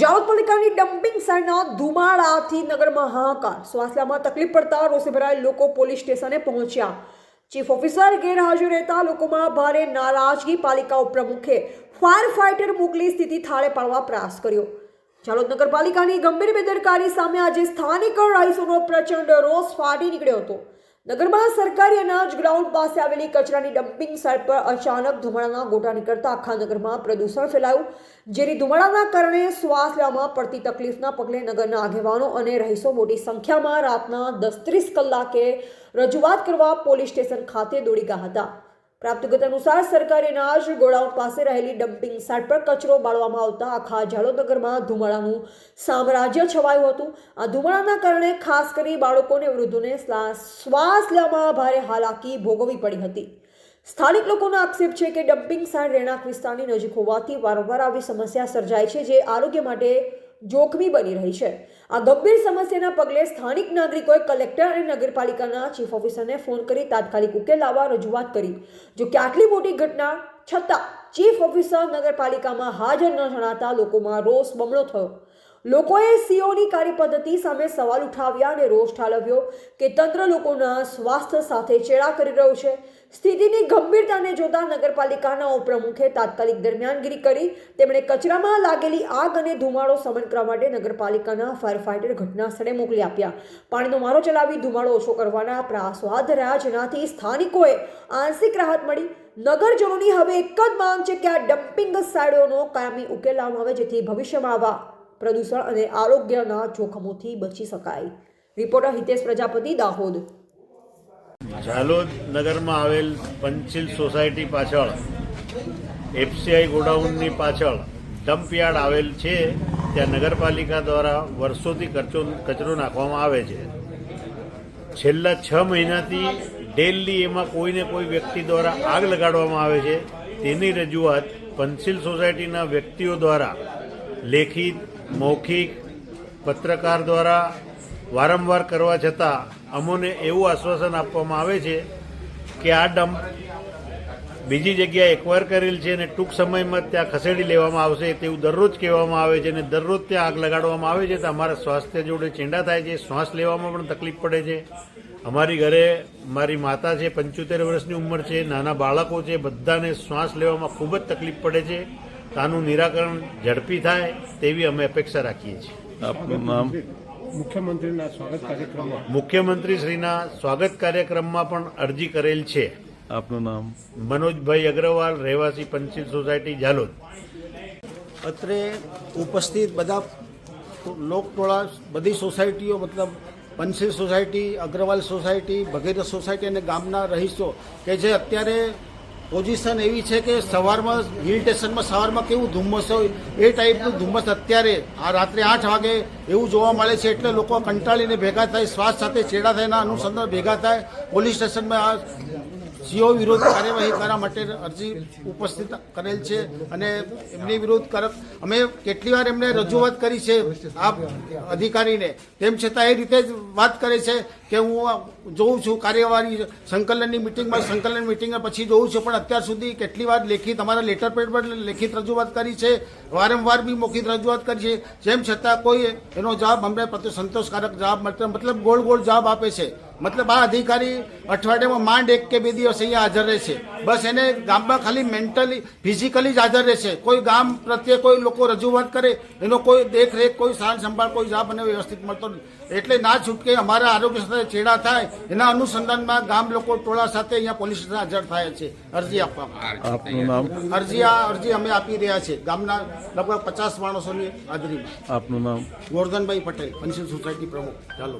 જાવદ પાલિકાની ડમ્પિંગ સાઇડના ધુમાડાથી નગરમાં હાહાકાર સ્વાસલામાં તકલીફ પડતા રોષે ભરાયેલ લોકો પોલીસ સ્ટેશને પહોંચ્યા. ચીફ ઓફિસર ગેરહાજર રહેતા લોકોમાં ભારે નારાજગી પાલિકા ઉપપ્રમુખે ફાયર ફાઇટર મોકલી સ્થિતિ થાળે પાડવા પ્રયાસ કર્યો. જાલોદ નગરપાલિકાની ગંભીર બેદરકારી સામે આજે સ્થાનિક રહીશોનો પ્રચંડ રોષ ફાટી નીકળ્યો હતો. નગરમાં સરકારી અનાજ ગ્રાઉન્ડ પાસે આવેલી કચરાની ડમ્પિંગ સાઇટ પર અચાનક ધુમાડાના ગોટા નીકળતા આખા નગરમાં પ્રદૂષણ ફેલાયું, જેની ધુમાડાના કારણે શ્વાસ લેવામાં પડતી તકલીફના પગલે નગરના આગેવાનો અને રહીશો મોટી સંખ્યામાં રાતના દસ ત્રીસ કલાકે રજૂઆત કરવા પોલીસ સ્ટેશન ખાતે દોડી ગયા હતા. પ્રાપ્ત વિગત અનુસાર સરકારી અનાજ ગોડાઉન પાસે રહેલી ડમ્પિંગ સાઇટ પર કચરો બાળવામાં આવતા આખા જાલોદનગરમાં ધુમાડાનું સામ્રાજ્ય છવાયું હતું. આ ધુમાડાના કારણે ખાસ કરી બાળકોને વૃદ્ધોને શ્વાસ લેવામાં ભારે હાલાકી ભોગવવી પડી હતી. સ્થાનિક લોકોનો આક્ષેપ છે કે ડમ્પિંગ સાઇટ રહેણાંક વિસ્તારની નજીક હોવાથી વારંવાર આવી સમસ્યા સર્જાય છે, જે આરોગ્ય માટે જોખમી બની રહી છે. આ ગંભીર સમસ્યાના પગલે સ્થાનિક નાગરિકોએ કલેક્ટર અને નગરપાલિકાના ચીફ ઓફિસરને ફોન કરી તાત્કાલિક ઉકેલ લાવવા રજૂઆત કરી. જો કે આટલી મોટી ઘટના છતાં ચીફ ઓફિસર નગરપાલિકામાં હાજર ન જણાતા લોકોમાં રોષ બમણો થયો. લોકોએ સીઓની કાર્યપદ્ધતિ સામે સવાલ ઉઠાવ્યા અને રોષ ઠાલવ્યો કે તંત્ર લોકોના સ્વાસ્થ્ય સાથે ચેડા કરી રહ્યું છે. સ્થિતિની ગંભીરતાને જોતા નગરપાલિકાના ઉપપ્રમુખે તાત્કાલિક દરમિયાનગીરી કરી. તેમણે કચરામાં લાગેલી આગ અને ધુમાડો શમન કરવા માટે નગરપાલિકાના ફાયર ફાઇટર ઘટના સ્થળે મોકલી આપ્યા. પાણીનો મારો ચલાવી ધુમાડો ઓછો કરવાના પ્રયાસો હાથ ધર્યા જેનાથી સ્થાનિકોએ આંશિક રાહત મળી. નગરજનોની હવે એક જ માંગ છે કે આ ડમ્પિંગ સાઇડોનો કાયમી ઉકેલ લાવવામાં આવે, જેથી ભવિષ્યમાં આવા પ્રદૂષણ અને આરોગ્યના જોખમોથી બચી શકાય. રિપોર્ટર હિતેશ પ્રજાપતિ, દાહોદ. ઝાલોદ નગરમાં આવેલ પંચિલ સોસાયટી પાછળ, એફસીઆઈ ગોડાઉનની પાછળ ડમ્પયાર્ડ આવેલ છે. ત્યાં નગરપાલિકા દ્વારા વર્ષોથી કચરો કચરો નાખવામાં આવે છે. છેલ્લા છ મહિનાથી ડેલી એમાં કોઈને કોઈ વ્યક્તિ દ્વારા આગ લગાડવામાં આવે છે. તેની રજૂઆત પંચિલ સોસાયટીના વ્યક્તિઓ દ્વારા લેખિત મૌખિક પત્રકાર દ્વારા વારંવાર કરવા છતાં અમોને એવું આશ્વાસન આપવામાં આવે છે કે આ ડમ્પ બીજી જગ્યાએ એકવાર કરેલ છે અને ટૂંક સમયમાં ત્યાં ખસેડી લેવામાં આવશે તેવું દરરોજ કહેવામાં આવે છે અને દરરોજ ત્યાં આગ લગાડવામાં આવે છે તો અમારા સ્વાસ્થ્ય જોડે ચેંડા થાય છે, શ્વાસ લેવામાં પણ તકલીફ પડે છે. અમારી ઘરે મારી માતા છે, પંચોતેર વર્ષની ઉંમર છે, નાના બાળકો છે, બધાને શ્વાસ લેવામાં ખૂબ જ તકલીફ પડે છે. આનું નિરાકરણ ઝડપી થાય તેવી અમે અપેક્ષા રાખીએ છીએ. મુખ્યમંત્રીના સ્વાગત કાર્યક્રમમાં. મુખ્યમંત્રી શ્રીના સ્વાગત કાર્યક્રમમાં પણ અરજી કરેલ છે. આપનું નામ? મનોજભાઈ અગ્રવાલ રહેવાસી પંચિલ સોસાયટી ઝાલોદ. અત્રે ઉપસ્થિત બધા લોકટોળા બધી સોસાયટીઓ મતલબ Panchil society Agarwal society Bhagirath society અને ગામના રહીશો કે જે અત્યારે પોઝિશન એવી છે કે સવારમાં હિલ સ્ટેશનમાં સવારમાં કેવું ધુમ્મસ હોય, એ ટાઈપનું ધુમ્મસ અત્યારે આ રાત્રે આઠ વાગે એવું જોવા મળે છે એટલે લોકો કંટાળીને ભેગા થાય, શ્વાસ સાથે છેડા થયાના અનુસંધાન ભેગા થાય. પોલીસ સ્ટેશનમાં આ સીઓ વિરુદ્ધ કાર્યવાહી કરવા માટે અરજી ઉપસ્થિત કરેલ છે અને એમની વિરુદ્ધ કર, અમે કેટલી વાર એમને રજૂઆત કરી છે આ અધિકારીને. તેમ છતાં એ રીતે જ વાત કરે છે કે હું જોઉં છું, કાર્યવાહી, સંકલનની મિટિંગમાં સંકલન મિટિંગ પછી જોઉં છું, પણ અત્યાર સુધી કેટલી વાર લેખિત, અમારા લેટર પેડ પર લેખિત રજૂઆત કરી છે, વારંવાર બી મૌખિક રજૂઆત કરી છે, જેમ છતાં કોઈ એનો જવાબ અમને પ્રત્યે સંતોષકારક જવાબ મળતો મતલબ ગોળ ગોળ જવાબ આપે છે. મતલબ આ અધિકારી અઠવાડિયામાં માંડ એક કે બે દિવસ અહીંયા હાજર રહે છે. બસ એને ગામમાં ખાલી મેન્ટલી ફિઝિકલી જ હાજર રહેશે કોઈ ગામ પ્રત્યે કોઈ લોકો રજૂઆત કરે, એનો કોઈ દેખરેખ, કોઈ સાર સંભાળ, કોઈ જવાબ અને વ્યવસ્થિત મળતો એટલે ના છૂટકે અમારા આરોગ્ય સાથે ચેડા થાય એના અનુસંધાનમાં ગામ લોકો ટોળા સાથે અહીંયા પોલીસ સ્ટેશન હાજર થયા છે. અરજી આપવામાં. આપનું નામ? અરજી આ અરજી અમે આપી રહ્યા છે ગામના લગભગ પચાસ માણસોની હાજરીમાં. આપનું નામ? ગોરધનભાઈ પટેલ પંચિલ સોસાયટી પ્રમુખ. ચાલો.